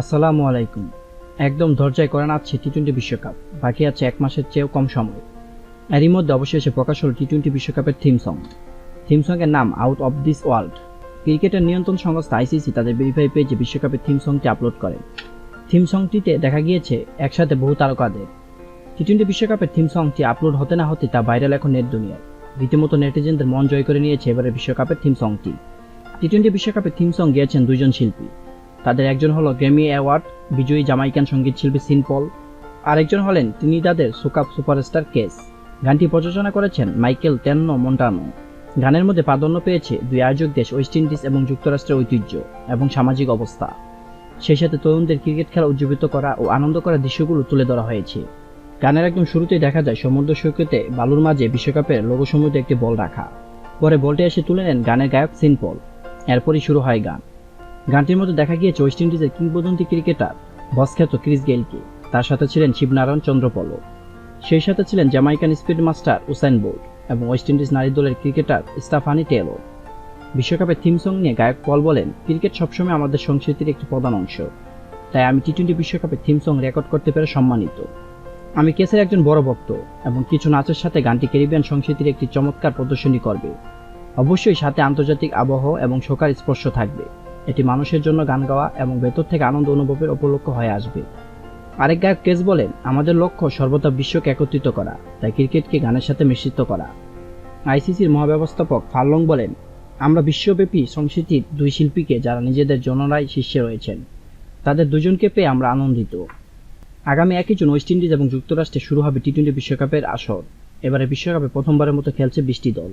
আসসালামু আলাইকুম। একদম দরজায় করে নাচ্ছে টি টোয়েন্টি বিশ্বকাপ। বাকি আছে এক মাসের চেয়েও কম সময়। এরই মধ্যে অবশেষে প্রকাশ হল টি টোয়েন্টি বিশ্বকাপের থিম সং থিম সঙ্গের নাম আউট অফ দিস ওয়ার্ল্ড ক্রিকেটের নিয়ন্ত্রণ সংস্থা আইসিসি তাদের ভেরিফাই পেজে বিশ্বকাপের থিম সংটি আপলোড করে। থিম সংটিতে দেখা গিয়েছে একসাথে বহু তারকাদের। টি টোয়েন্টি বিশ্বকাপের থিম সংটি আপলোড হতে না হতে তা ভাইরাল এখন নেট দুনিয়ায়। রীতিমতো নেটিজেনদের মন জয় করে নিয়েছে এবারে বিশ্বকাপের থিম সংটি টি। টোয়েন্টি বিশ্বকাপের থিম সং গেয়েছেন দুইজন শিল্পী। তাদের একজন হলো গ্র্যামি অ্যাওয়ার্ড, বিজয়ী জামাইকান সংগীত শিল্পী সিনপল। আরেকজন হলেন তিনি তাদের সুকাপ সুপারস্টার কেস। গানটি প্রযোজনা করেছেন মাইকেল টেন্ন মন্টানো। গানের মধ্যে প্রাধান্য পেয়েছে দুই আয়োজক দেশ, ওয়েস্ট ইন্ডিজ এবং যুক্তরাষ্ট্রের ঐতিহ্য এবং সামাজিক অবস্থা। সেই সাথে তরুণদের ক্রিকেট খেলা উজ্জীবিত করা ও আনন্দ করার দৃশ্যগুলো তুলে ধরা হয়েছে। গানের একদম শুরুতেই দেখা যায় সমুদ্র সৈকতে বালুর মাঝে বিশ্বকাপের লোগো সমুদ্রে একটি বল রাখা। পরে বলটি এসে তুলে নেন গানের গায়ক সিনপল। এরপরই শুরু হয় গান। গানটির মধ্যে দেখা গিয়েছে ওয়েস্ট ইন্ডিজের কিংবদন্তি ক্রিকেটার বসখ্যাত ক্রিস গেইলকে। তার সাথে ছিলেন শিবনারায়ণ চন্দ্রপল। সেই সাথে ছিলেন Jamaican speed master Usain Bolt এবং ওয়েস্ট ইন্ডিজ নারী দলের ক্রিকেটার স্টাফানি টেলো বিশ্বকাপের থিম সং নিয়ে গায়ক পল বলেন, ক্রিকেট সবসময় আমাদের সংস্কৃতির একটি প্রধান অংশ। তাই আমি টি টোয়েন্টি বিশ্বকাপের থিম সং রেকর্ড করতে পেরে সম্মানিত। আমি কেসের একজন বড় ভক্ত এবং কিছু নাচের সাথে গানটি ক্যারিবিয়ান সংস্কৃতির একটি চমৎকার প্রদর্শনী করবে। অবশ্যই সাথে আন্তর্জাতিক আবহাওয়া এবং শোকার স্পর্শ থাকবে। এটি মানুষের জন্য গান গাওয়া এবং ভেতর থেকে আনন্দ অনুভবের উপলক্ষ হয়ে আসবে। আরেক গায়ক কেস বলেন, আমাদের লক্ষ্য সর্বদা বিশ্বকে একত্রিত করা, তাই ক্রিকেটকে গানের সাথে মিশ্রিত করা। আইসিসির মহাব্যবস্থাপক ফার্লং বলেন, আমরা বিশ্বব্যাপী সংস্কৃতির দুই শিল্পীকে যারা নিজেদের জনরাই শীর্ষে রয়েছেন, তাদের দুজনকে পেয়ে আমরা আনন্দিত। আগামী একই জুন ওয়েস্ট ইন্ডিজ এবং যুক্তরাষ্ট্রে শুরু হবে টি টোয়েন্টি বিশ্বকাপের আসর। এবারে বিশ্বকাপে প্রথমবারের মতো খেলছে বিশটি দল।